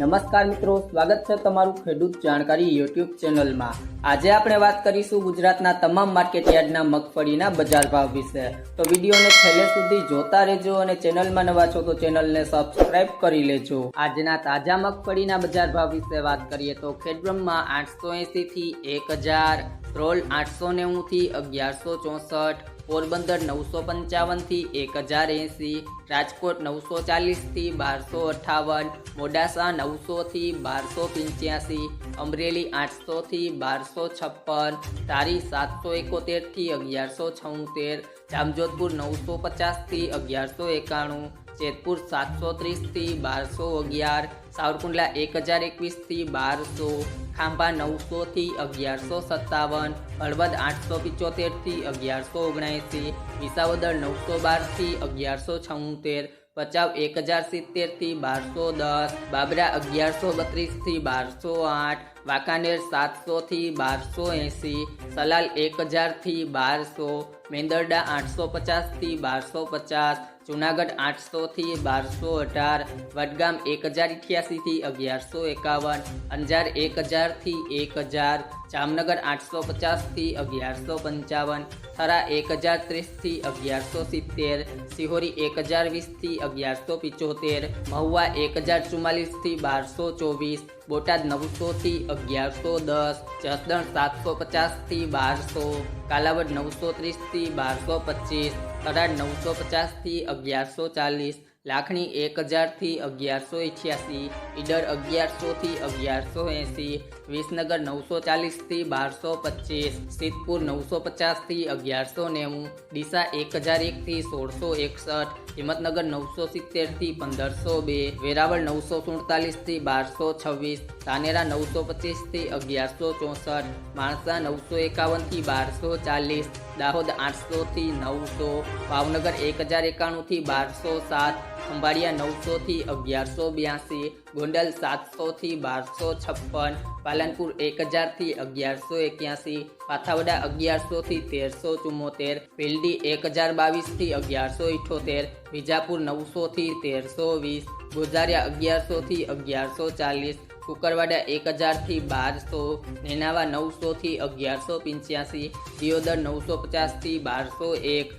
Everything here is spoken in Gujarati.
નમસ્કાર મિત્રો, સ્વાગત છે તમારું ખેડૂત જાણકારી યુટ્યુબ ચેનલમાં. આજે આપણે વાત કરીશું ગુજરાતના તમામ માર્કેટ યાર્ડના મગફળીના બજાર ભાવ વિશે. તો વિડીયોને છેલ્લે સુધી જોતા રહેજો અને ચેનલમાં નવા છો તો ચેનલને સબસ્ક્રાઇબ કરી લેજો. આજના તાજા મગફળીના બજાર ભાવ વિશે વાત કરીએ તો ખેડબ્રમમાં આઠસો એંસીથી એક હજાર ત્રોલ આઠસો નેવું થી અગિયારસો ચોસઠ પોરબંદર નવસો પંચાવનથી એક હજાર એંસી, રાજકોટ નવસો ચાલીસથી બારસો અઠ્ઠાવન મોડાસા નવસોથી બારસો પંચ્યાસી, અમરેલી આઠસોથી બારસો છપ્પન તારી સાતસો એકોતેરથી અગિયારસો છોતેર, જામજોધપુર નવસો પચાસથી અગિયારસો એકાણું જેતપુર સાતસો ત્રીસથી બારસો અગિયાર, સાવરકુંડલા એક હજાર એકવીસથી બારસો, ખાંભા નવસોથી અગિયારસો સત્તાવન, હળવદ આઠસો પિચોતેરથી અગિયારસો ઓગણએંસી, વિસાવદર નવસો બારથી અગિયારસો છોતેર, ભચાઉ એક હજાર સિત્તેરથી બારસો દસ, બાબરા અગિયારસો બત્રીસથી બારસો આઠ વાંકાનેર સાતસોથી બારસો એંસી, સલાલ એક હજારથી બારસો, મેંદરડા આઠસો પચાસથી બારસો પચાસ, જુનાગઢ આઠસોથી બારસો અઢાર, વડગામ એક હજાર અઠ્યાસીથી અગિયારસો એકાવન, અંજાર એક હજારથી એક હજાર, જામનગર આઠસો પચાસથી અગિયારસો પંચાવન, થરા એક હજાર ત્રીસથી અગિયારસો સિત્તેર, સિહોરી એક હજાર વીસથી અગિયારસો પિચોતેર, મહુવા એક હજાર ચુમ્માલીસથી બારસો ચોવીસ બોટાદ નવસોથી અગિયારસો દસ, જસદણ સાતસો પચાસથી બારસો, કાલાવડ નવસો ત્રીસથી બારસો પચીસ થરાદ નવસો પચાસથી અગિયારસો ચાલીસ લાખણી એક હજારથી અગિયારસો અઠ્યાસી ઈડર અગિયારસોથી અગિયારસો એંસી, વિસનગર નવસો ચાલીસથી બારસો પચીસ, સિદ્ધપુર નવસો પચાસથી અગિયારસો નેવું, ડીસા એક હજાર એકથી સોળસો એકસઠ, હિંમતનગર નવસો સિત્તેરથી પંદરસો બે, વેરાવળ નવસો સુડતાલીસથી બારસો છવ્વીસ તાનેરા નવસો પચીસથી અગિયારસો ચોસઠ, માણસા નવસો એકાવનથી બારસો ચાલીસ, દાહોદ આઠસોથી નવસો, ભાવનગર એક હજાર એકાણુંથી બારસો સાત ખંભાળિયા નવસોથી અગિયારસો બ્યાસી, ગોંડલ સાતસોથી બારસો છપ્પન, પાલનપુર એક હજારથી અગિયારસો એક્યાસી, પાથાવડા અગિયારસોથી તેરસો ચુમ્મોતેર ભીલડી એક હજાર બાવીસથી અગિયારસો ઇઠોતેર, વિજાપુર નવસોથી તેરસો વીસ ગોઝારિયા અગિયારસોથી અગિયારસો ચાલીસ, કુકરવાડા એક હજારથી બારસો, નેનાવા નવસોથી અગિયારસો પંચ્યાસી, દિયોદર નવસો પચાસથી બારસો એક